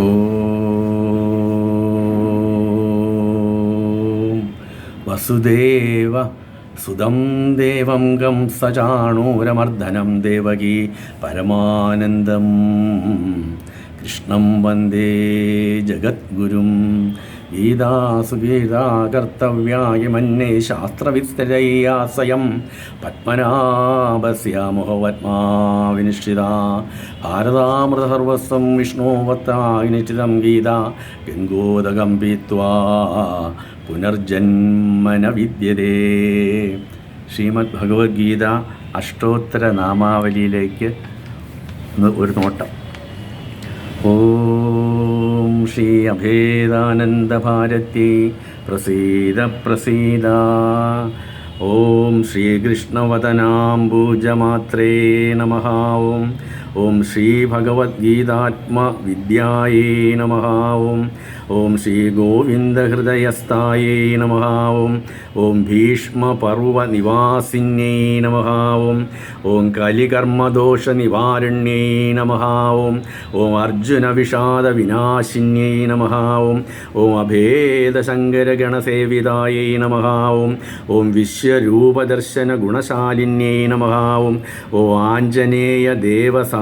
ഓം. വസുദേവ സുതം ദേവം gum സചാണൂരമർദ്ദനം Devaki പരമാനന്ദം. കൃഷ്ണം വന്ദേ ജഗദ്ഗുരും. ഗീതാസുഗീതാകർത്തവ്യായമന്യേ ശാസ്ത്രവിസ്തരയാസയം. കർത്തവ്യായ ഭാരതാമൃതസർവസ്വം ശാസ്ത്രവിസ്തരയ്യാസയം പത്മനാഭസ്യാമുഹവത്മാ വിനിഷ്ഠിത ഭാരതാമൃത സർവസ്വം വിഷ്ണോവത്തായി നിശ്ചിതം ഗീത. ഗംഗോദകം പീത്വാ പുനർജന്മന വിദ്യതേ ശ്രീമദ് ഭഗവത്ഗീത അഷ്ടോത്തര നാമാവലിയിലേക്ക് ഒരു നോട്ടം. ഓം ശ്രീ അഭേദാനന്ദഭാരതി. പ്രസീദ പ്രസീദ. ഓം ശ്രീകൃഷ്ണവദനാംബൂജമാത്രേ നമ. ഓം ഓം ശ്രീ ഭഗവത്ഗീതാത്മവിദ്യായേ നമ ഓം. ഓം ശ്രീ ഗോവിന്ദഹൃദയസ്ഥായേ നമ ഓം. ഓം ഭീഷ്മപർവനിവാസിന്യേ നമ ഓം. ഓം കലികർമ്മദോഷനിവാരണ്യേ നമ ഓം. ഓം അർജുനവിഷാദവിനാശിന്യൈ നമ ഓം. ഓം അഭേദശങ്കരഗണസേവിതായേ നമ ഓം. ഓം വിശ്വരൂപദർശന ഗുണശാലിന്യേ നമ ഓം. ഓ ആഞ്ജനേയ നമ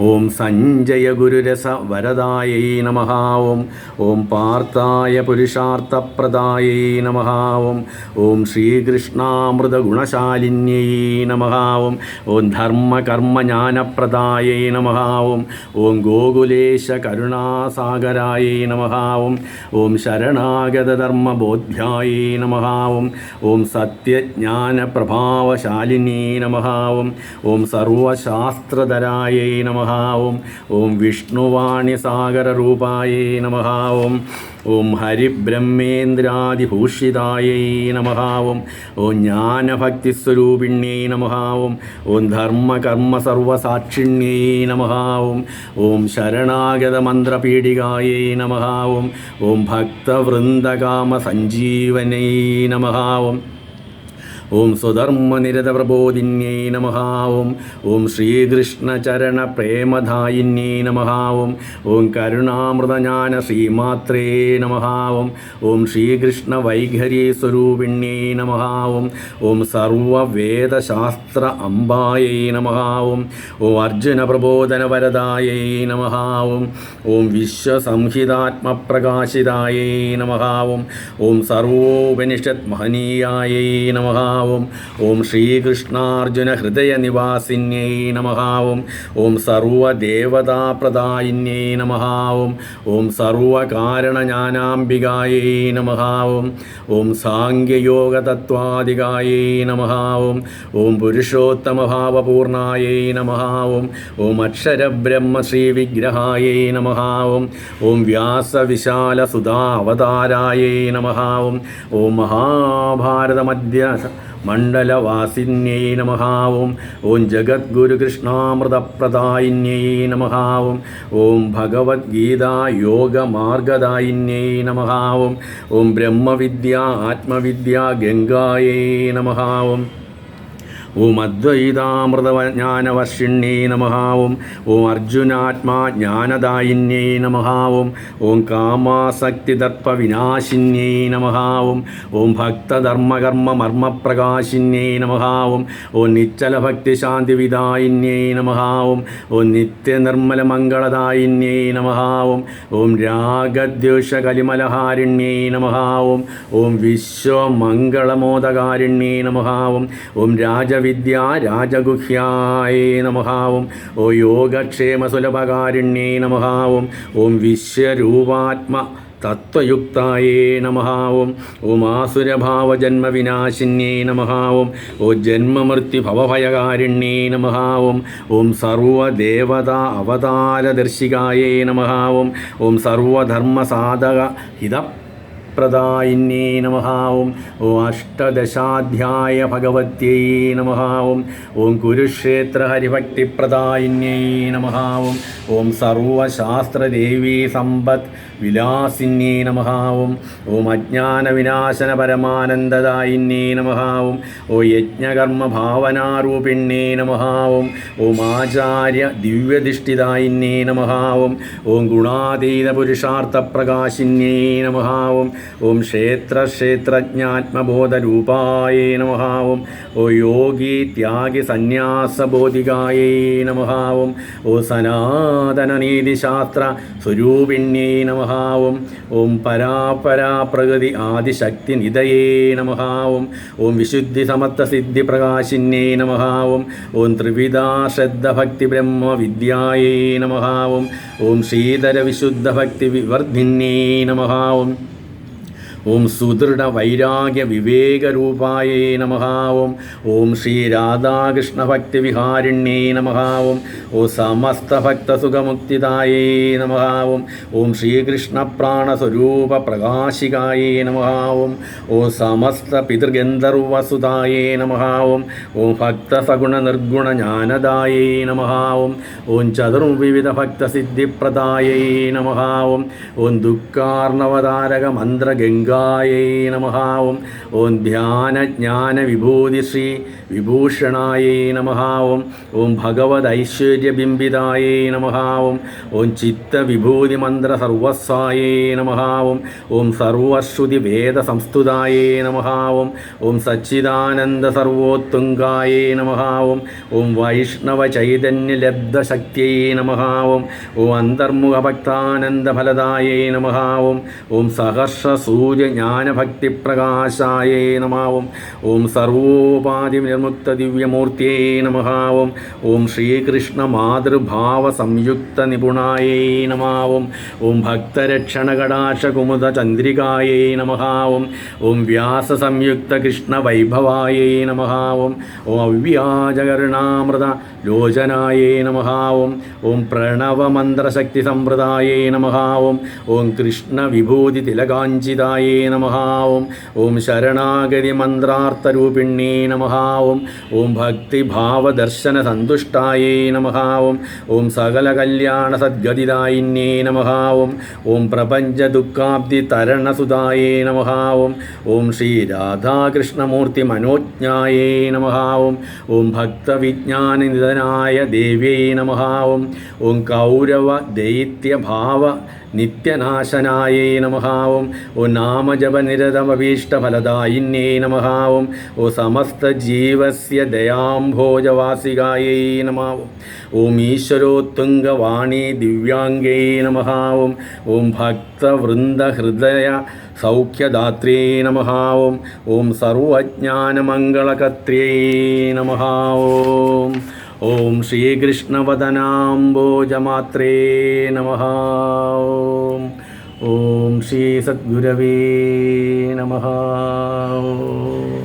ഓം സഞ്ജയ ഗുരുരസ വരദായൈ നമ ഓം. ഓം പാർത്ഥായ പുരുഷാർത്ഥപ്രദായൈ നമ ഓം. ഓം ശ്രീകൃഷ്ണാമൃത ഗുണശാലിന്യൈ നമ ഓം. ഓം ധർമ്മകർമ്മജ്ഞാനപ്രദായൈ നമ ഓം. ഓം ഗോകുലേശ കരുണാസാഗരായൈ നമ ഓം. ഓം ശരണാഗതധർമ്മബോധ്യായൈ നമ ഓം. ഓം സത്യജ്ഞാനപ്രഭാവശാലിനീ നമ ഓം. ഓം സർവശാസ്ത്രധരായൈ നമ ഓം ഓം വിഷ്ണുവാണി സാഗരരൂപായൈ നമ. ഓം ഓം ഹരിബ്രഹ്മേന്ദ്രാതിഭൂഷിതായ നമ. ഓം ഓം ജ്ഞാനഭക്തിസ്വരൂപിണ്യൈ നമ. ഓം ഓം ധർമ്മകർമ്മ സർവസാക്ഷിണ്യൈ നമ. ഓം ഓം ശരണാഗതമന്ത്രപീഠികായൈ നമ. ഓം ഓം ഭക്തവൃന്ദകാമ സഞ്ജീവനൈ നമ ഓം ഓം സ്വധർമ്മനിരതപ്രബോധിന്യൈ നമഃ ഓം ഓം ശ്രീകൃഷ്ണചരണപ്രേമധായിന്യൈ നമഃ ഓം ഓം കരുണാമൃതജ്ഞാന ശ്രീമാത്രേ നമ ഓം ഓം ശ്രീകൃഷ്ണവൈഖരീസ്വരൂപിണ്യൈ നമ ഓം ഓം സർവവേദശാസ്ത്ര അംബായേ നമഃ ഓം ഓം അർജനപ്രബോധനവരദായേ നമഃ ഓം ഓം വിശ്വസംഹിതാത്മപ്രകാശിതായേ നമഃ ഓം ഓം സർവോപനിഷത് മഹനീയായേ നമ ഓം ഓം ശ്രീകൃഷ്ണാർജുന ഹൃദയ നിവാസിന്യൈ ഓം ഓം സർവദേവതാപ്രദായിന്യൈ നമഹാവും. ഓം സർവകാരണജ്ഞാനാംബികായൈ നമഹാവും. ഓം ഓം നമഹാവും. നമ ഓം പുരുഷോത്തമഭാവപൂർണായൈ നമഹാവും. ഓം ഓം അക്ഷരബ്രഹ്മ ശ്രീവിഗ്രഹായൈ നമഹാവും. ഓം വ്യാസവിശാലസുധാവതാരായൈ നമഹാവും. ഓം മഹാഭാരതമധ്യ മണ്ഡലവാസിന്യൈ നമഹാവും. ഓം ജഗദ്ഗുരുകൃഷ്ണാമൃതപ്രദായിന്യൈ നമ ഓം ഭഗവത്ഗീതാ യോഗമാർഗദായിന്യൈ നമ ഓം ബ്രഹ്മവിദ്യ ആത്മവിദ്യ ഗംഗായൈ നമ ഓം അദ്വൈതാമൃതജ്ഞാനവർഷിണ്യേ അദ്വൈതാമൃതജ്ഞാനവർഷിണ്യൈ നമ ഓം അർജുനാത്മാ ജ്ഞാനദായിന്യൈ നമ ഓം കാമാസക്തിദർപ്പവിനാശിന്യൈ നമ ഓം ഭക്തധർമ്മകർമ്മ മർമ്മപ്രകാശിന്യൈ നമ ഓം നിശ്ചലഭക്തിശാന്തിവിദായിന്യേ നിശ്ചലഭക്തിശാന്തിവിദായിന്യൈ നമ ഓം നിത്യനിർമ്മലമംഗളദായിന്യേ നമഹാവും. നമ ഓം രാഗദ്വേഷകലിമലഹാരിണ്യൈ നമ ഓം വിശ്വമംഗളമോദകാരിണ്യൈ നമ ഓം ഓം രാജ വിദ്യ രാജഗുഹ്യായ നമഹാവും. ഓ യോഗക്ഷേമ സുലഭകാരുണ്യേ നമഹാവും. ഓം വിശ്വരൂപാത്മ തത്വയുക്തായേ നമഹാവും. ഓം ആസുരഭാവജന്മവിനാശിന്യേ നമഹാവും. ഓ ജന്മമൃത്യുഭവഭയകാരുണ്യേ നമഹാവും. ഓം സർവദേവത അവതാരദർശികായേ നമഹാവും. ഓം സർവധർമ്മസാധക ഹിത പ്രദായിന്യേ നമഹാവും ഓ അഷ്ടദശാധ്യായ ഭഗവത്യേ നമഹാവും ഓം കുരുക്ഷേത്ര ഹരിഭക്തിപ്രദായിന്യേ നമഹാവും ഓം സർവശാസ്ത്രദേവീ സമ്പത് വിലാസിന്യേ നമഹാവും ഓം അജ്ഞാനവിനാശന പരമാനന്ദദായിന്യേ നമഹാവും ഓം യജ്ഞകർമ്മ ഭാവനാരൂപിണ്യേ നമഹാവും ഓം ആചാര്യ ദിവ്യധിഷ്ഠിതായിന്യേ നമഹാവും ഓം ഗുണാതീത പുരുഷാർത്ഥപ്രകാശിന്യേ നമഃ. ഓം ക്ഷേത്ര ക്ഷേത്രജ്ഞാത്മബോധരൂപായേ നമ ഓം ഓ യോഗി ത്യാഗി സന്യാസബോധികായേ നമ ഓം ഓ സനാതനനീതിശാസ്ത്ര സ്വരൂപിണ്യേ നമ ഓം ഓം പരാപരാ പ്രകൃതി ആദിശക്തി നിതയേ നമ ഓം ഓം വിശുദ്ധി സമത്വ സിദ്ധി പ്രകാശിന്യേ നമ ഓം ഓം ത്രിവിധാ ശ്രദ്ധ ഭക്തി ബ്രഹ്മ വിദ്യായേ നമ ഓം ഓം ശ്രീധര വിശുദ്ധ ഭക്തി വിവർദ്ധിന്യേ നമ ഓം ഓം സുദൃഢ വൈരാഗ്യ വിവേകരൂപായേ രൂപായേ ഓം ഓം ശ്രീ രാധാകൃഷ്ണ ഭക്തി വിഹാരിണ്യേ നമഹാവും ഓം സമസ്ത ഭക്തസുഖമുക്തിദായേ നമഃ ഓം ശ്രീകൃഷ്ണ പ്രാണസ്വരൂപ പ്രകാശികായേ നമഹാവും ഓം സമസ്ത പിതൃഗന്ധർവസുതായേ നമഹാവും ഓം ഭക്തസഗുണ നിർഗുണ ജ്ഞാനദായേ നമഹാവും ഓം ചതുർവിവിധ ഭക്തസിദ്ധിപ്രദായേ നമഹാവും ഓം ദുഃഖാർണവതാരക മന്ത്രഗംഗായേ നമ. ഓം ഓം ധ്യാന ജ്ഞാന വിഭൂതി ശ്രീ വിഭൂഷണായേ നമഃ. ഓം ഓം ഭഗവത് ഐശ്വര്യബിംബിതായൈ നമ. ഓം ഓം ചിത്തവിഭൂതി മന്ത്ര സർവസ്വായേ നമഃ. ഓം ഓം സർവശ്രുതി വേദ സംസ്തുതായേ നമ. ഓം ഓം സച്ചിദാനന്ദ സർവോത്തുംഗായേ നമ. ഓം ഓം വൈഷ്ണവ ചൈതന്യ ലബ്ധശക്തിയേ നമഃ. ഓം ഓം അന്തർമുഖ ഭക്താനന്ദ ഫലദായേ നമഃ. ഓം ഓം സഹർഷ സൂര്യ ജ്ഞാനഭക്തി നമാവും. നമഃ ഓം സർവോപാധി നിർമുക്ത ദിവ്യമൂർത്തിയേ നമഹാവും. ഓം ശ്രീകൃഷ്ണ മാതൃഭാവ സംയുക്ത നിപുണായേ നമാവും. ഓം ഭക്തരക്ഷണ കടാക്ഷ കുമുദ ചന്ദ്രികായേ നമഹാവും. ഓം വ്യാസ സംയുക്ത കൃഷ്ണ വൈഭവായേ നമഹാവും. ഓം അവ്യാജകരുണാമൃത ലോചനായേ നമഹാവും. ഓം പ്രണവമന്ത്രശക്തി സമ്പ്രദായേ നമഹാവും. ഓം കൃഷ്ണ വിഭൂതി തിലകാഞ്ചിതായേ നമഃ ഓം ഓം ശരണാഗതി മന്ത്രാർത്ഥരൂപിണ്യേ നമഹാവും ഓം ഭക്തിഭാവദർശന സന്തുഷ്ടായേ നമഹാവും ഓം സകല കല്യാണ സദ്ഗതിദായിന്യേ നമഹാവും ഓം പ്രപഞ്ച ദുഃഖാബ്ദി തരണസുതായേ നമഹാവും ഓം ശ്രീ രാധാകൃഷ്ണമൂർത്തി മനോജ്ഞായേ നമഹാവും ഓം ഭക്തവിജ്ഞാനനിധനായ ദേവ്യേ നമഹാവും ഓം കൗരവ ദൈത്യഭാവ നിത്യനാശനായേ നമഹാവും. ഓം നാമജപനിരതമഭീഷ്ടഫലദായിന്യേ നമഹാവും. ഓ സമസ്ത ജീവസ്യ ദയാംഭോജവാസികായേ നമാവും ഓം ഈശ്വരോത്തുംഗവാണി ദിവ്യാംഗേ നമഹാവും. ഓം ഭക്തവൃന്ദഹൃദയ സൗഖ്യദാത്രേ നമഹാവും. ഓം സർവജ്ഞാനമംഗളകത്രേ നമഃ ഓം ഓം ശ്രീകൃഷ്ണവദനാംബോജമാത്രേ നമഃ ഓം ഓം